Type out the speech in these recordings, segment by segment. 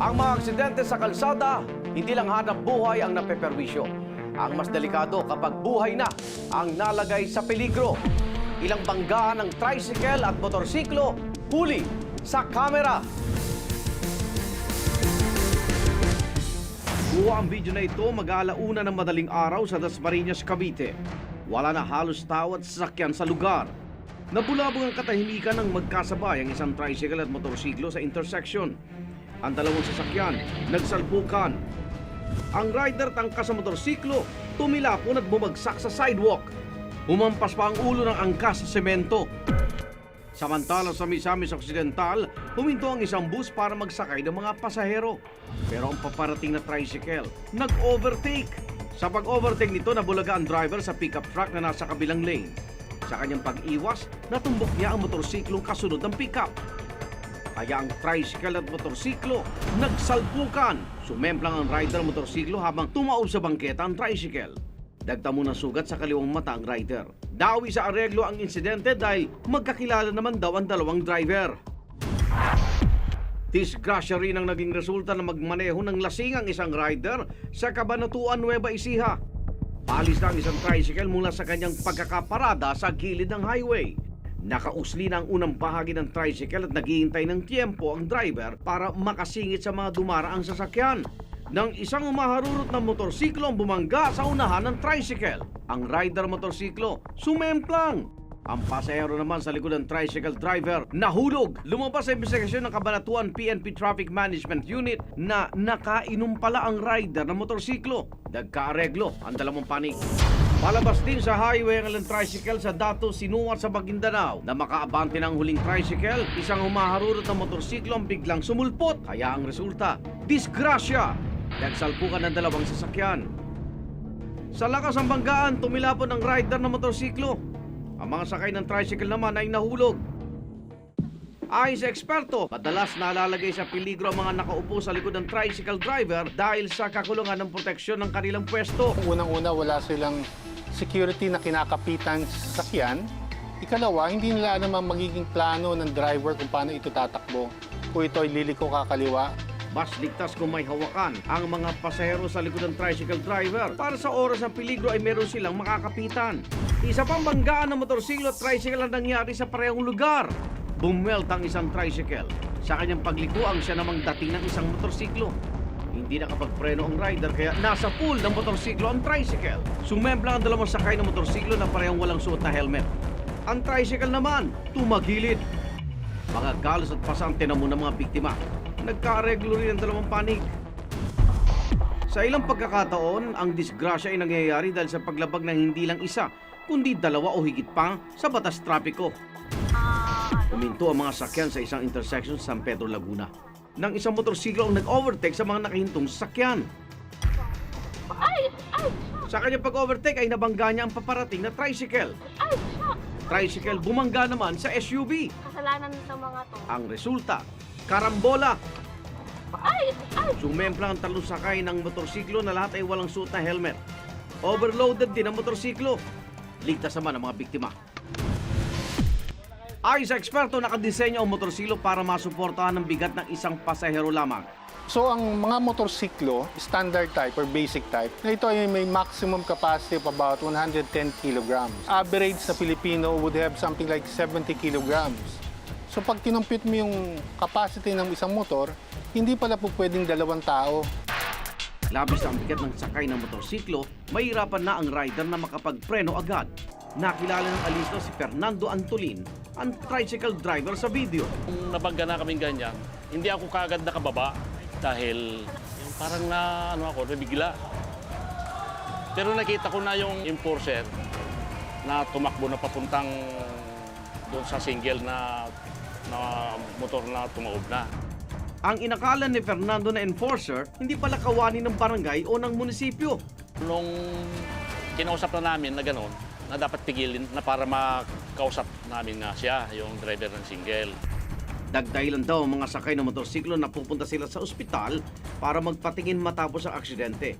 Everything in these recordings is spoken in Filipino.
Ang mga aksidente sa kalsada, hindi lang hanap buhay ang napeperwisyo. Ang mas delikado kapag buhay na ang nalagay sa peligro. Ilang banggaan ng tricycle at motorsiklo huli sa kamera. Kuha ang video na ito mag-aalauna ng madaling araw sa Dasmariñas, Cavite. Wala na halos tao at sasakyan sa lugar. Nabulabog ang katahimikan ng magkasabay ang isang tricycle at motorsiklo sa intersection. Ang dalawang sasakyan nagsalpukan. Ang rider tangka sa motorsiklo tumilapon at bumagsak sa sidewalk. Humampas pa ang ulo ng angkas sa semento. Samantala sa Misamis Occidental, huminto ang isang bus para magsakay ng mga pasahero. Pero ang paparating na tricycle, nag-overtake. Sa pag-overtake nito, nabulaga ang driver sa pickup truck na nasa kabilang lane. Sa kanyang pag-iwas, natumbok niya ang motorsiklong kasunod ng pickup. Kaya ang tricycle at motorsiklo nagsalpukan. Sumemplang ang rider ng motorsiklo habang tumaob sa bangketa ang tricycle. Dagtamo ng sugat sa kaliwang mata ang rider. Dawi sa areglo ang insidente dahil magkakilala naman daw ang dalawang driver. Disgrasya rin ang naging resulta ng magmaneho ng lasing ang isang rider sa Cabanatuan, Nueva Ecija. Palis na ang isang tricycle mula sa kanyang pagkakaparada sa gilid ng highway. Nakausli na ang unang bahagi ng tricycle at naghihintay ng tiempo ang driver para makasingit sa mga dumaraang sasakyan. Nang isang umaharurot na motorsiklo ang bumangga sa unahan ng tricycle. Ang rider motorsiklo sumemplang. Ang pasahero naman sa likod ng tricycle driver nahulog. Lumabas sa investigasyon ng Kabanatuan PNP Traffic Management Unit na nakainom pala ang rider ng motorsiklo. Nagkaareglo ang dalawang panig. Palabas din sa highway ang ilang tricycle sa Dato Sinuwat sa Maguindanao na makaabante ng huling tricycle, isang humaharurot na motorsiklo ang biglang sumulpot. Kaya ang resulta, disgrasya. Nagsalpukan ng dalawang sasakyan. Sa lakas ng banggaan, tumilapon ang rider ng motorsiklo. Ang mga sakay ng tricycle naman ay nahulog. Ayon sa eksperto, madalas nalalagay sa peligro ang mga nakaupo sa likod ng tricycle driver dahil sa kakulungan ng proteksyon ng kanilang pwesto. Unang-una, wala silang security na kinakapitan sa sasakyan. Ikalawa, hindi nila alam ang magiging plano ng driver kung paano ito tatakbo. Kung ito ay liliko kakaliwa, Mas ligtas kung may hawakan ang mga pasahero sa likod ng tricycle driver para sa oras ng peligro ay meron silang makakapitan. Isa pang banggaan ng motorsiklo at tricycle ang nangyari sa parehong lugar. Bumwelt ang isang tricycle. Sa kanyang paglikuang siya namang dating ng isang motorsiklo. Hindi nakapagpreno ang rider kaya nasa pool ng motorsiklo ang tricycle. Sumemplang ang dalawang sakay ng motorsiklo na parehong walang suot na helmet. Ang tricycle naman, tumagilid. Mga galos at pasang tinamo ng mga biktima. Nagkaareglo rin ang dalawang panig. Sa ilang pagkakataon, ang disgrasya ay nangyayari dahil sa paglabag ng hindi lang isa, kundi dalawa o higit pa sa batas trapiko. Uminto ang mga sakyan sa isang intersection sa San Pedro, Laguna. Nang isang motorsiklo ang nag-overtake sa mga nakahintong sasakyan. Sa kanyang pag-overtake ay nabangga niya ang paparating na tricycle. Ay! Tricycle bumangga naman sa SUV. Kasalanan ng mga to. Ang resulta, karambola. Ay! Ay! Sumemplang ang talong sakay ng motorsiklo na lahat ay walang suot na helmet. Overloaded din ang motorsiklo. Ligtas naman ang mga biktima. Ayon sa eksperto, nakadisenyo ang motorsiklo para masuportahan ang bigat ng isang pasahero lamang. So ang mga motorsiklo, standard type or basic type, na ito ay may maximum capacity of about 110 kilograms. Average sa Pilipino would have something like 70 kilograms. So pag kinumpute mo yung capacity ng isang motor, hindi pala po pwedeng dalawang tao. Labis ang bigat ng sakay ng motorsiklo, mahirapan na ang rider na makapagpreno agad. Nakilala ng alisto si Fernando Antolin, ang tricycle driver sa video. Kung nabangga na kaming ganyan, hindi ako kagad nakababa dahil yung parang na ano ako, nabigla. Pero nakita ko na yung enforcer na tumakbo na papuntang doon sa single na, na motor na tumaob na. Ang inakala ni Fernando na enforcer, hindi pala kawani ng barangay o ng munisipyo. Nung kinausap na namin na gano'n, na dapat pigilin na para makausap namin nga siya, yung driver ng single. Dagdahilan daw ang mga sakay ng motorsiklo na pupunta sila sa ospital para magpatingin matapos ang aksidente.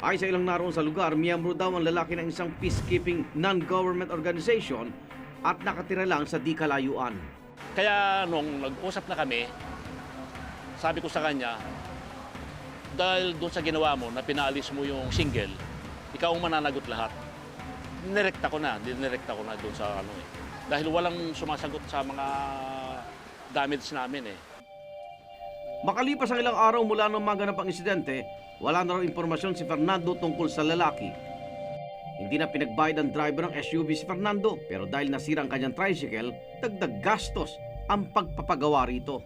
Ay sa ilang naroon sa lugar, miyembro daw ang lalaki ng isang peacekeeping non-government organization at nakatira lang sa di kalayuan. Kaya nung nag-usap na kami, sabi ko sa kanya, Dahil doon sa ginawa mo, na pinalis mo yung single, ikaw ang mananagot lahat. Nirekta ko na, dinirekta ko na doon sa ano eh. Dahil walang sumasagot sa mga damage namin eh. Makalipas ang ilang araw mula nang maganap ang insidente, wala na raw impormasyon si Fernando tungkol sa lalaki. Hindi na pinagbayad ang driver ng SUV si Fernando, pero dahil nasira ang kanyang tricycle, dagdag gastos ang pagpapagawa rito.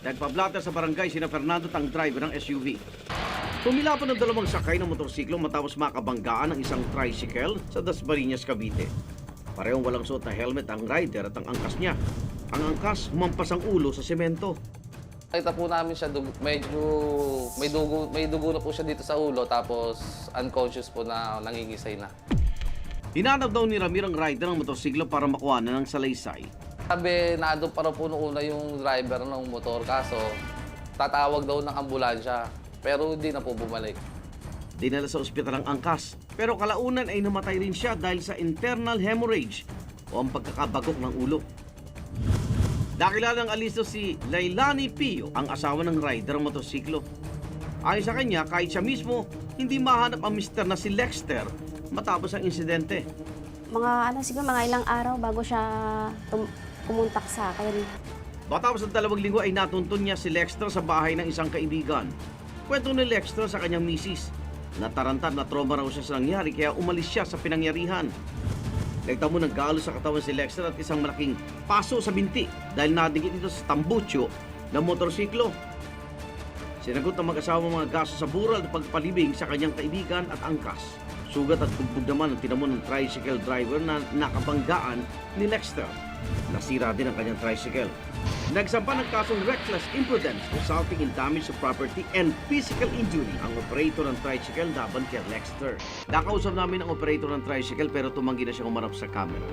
Nagpablata sa barangay sina Fernando at ang driver ng SUV. Tumila pa ng dalawang sakay ng motorsiklo matapos makabanggaan ng isang tricycle sa Dasmariñas, Cavite. Parehong walang suot na helmet ang rider at ang angkas niya. Ang angkas, humampas ang ulo sa semento. Nakita po namin siya, dug- medyo may dugo, may dugo na po siya dito sa ulo tapos unconscious po na nangingisay na. Hinanap daw ni Ramir ang rider ng motorsiklo para makuha na ng salaysay. Sabi, naado para po noong una yung driver ng motor kaso tatawag daw ng ambulansya pero hindi na po bumalik. Dinala sa ospital ang angkas. Pero kalaunan ay namatay rin siya dahil sa internal hemorrhage o ang pagkakabagok ng ulo. Nakilala ng alisto si Lailani Pio, ang asawa ng rider ng motorsiklo. Ayon sa kanya, kahit siya mismo, hindi mahanap ang mister na si Lexter matapos ang insidente. Mga ano siguro mga ilang araw bago siya tum- kumuntak sa akin. Matapos ng dalawang linggo ay natuntun niya si Lexter sa bahay ng isang kaibigan. Kwento ni Lexter sa kanyang misis. Natarantad na trauma raw siya sa nangyari kaya umalis siya sa pinangyarihan. Nagtamo ng galo sa katawan si Lexter at isang malaking paso sa binti dahil nadikit ito sa tambucho ng motorsiklo. Sinagot ng mag-asawa mga gasto sa bural at pagpalibing sa kanyang kaibigan at angkas. Sugat at bugbog naman ang tinamo ng tricycle driver na nakabanggaan ni Lexter. Nasira din ang kanyang tricycle. Nagsampa ng kasong reckless imprudence resulting in damage to property and physical injury ang operator ng tricycle laban kay Lexter. Nakausap namin ang operator ng tricycle pero tumanggi na siya umarap sa camera.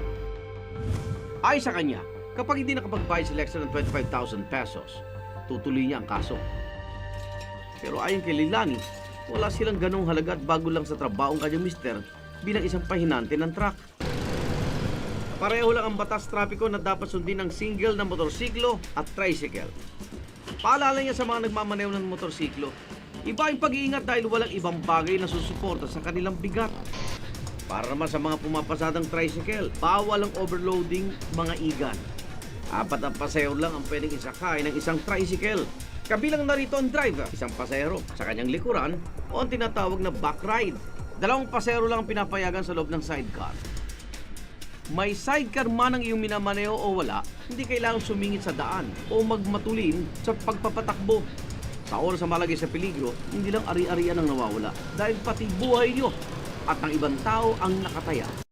Ay sa kanya, kapag hindi nakapagbayad si Lexter ng 25,000 pesos, tutuloy niya ang kaso. Pero ayon kay Lilani, wala silang ganong halaga at bago lang sa trabaho ang kanyang mister bilang isang pahinante ng truck. Pareho lang ang batas trapiko na dapat sundin ng single na motorsiklo at tricycle. Paalala niya sa mga nagmamaneho ng motorsiklo, iba ang pag-iingat dahil walang ibang bagay na susuporta sa kanilang bigat. Para naman sa mga pumapasadang tricycle, bawal ang overloading mga igan. Apat ang pasahero lang ang pwedeng isakay ng isang tricycle. Kabilang narito ang driver, isang pasahero sa kanyang likuran o ang tinatawag na back ride. Dalawang pasahero lang ang pinapayagan sa loob ng sidecar. May sidecar man ang iyong minamaneho o wala, hindi kailangan sumingit sa daan o magmatulin sa pagpapatakbo. Sa oras na malagay sa peligro, hindi lang ari-arian ang nawawala dahil pati buhay nyo at ng ibang tao ang nakataya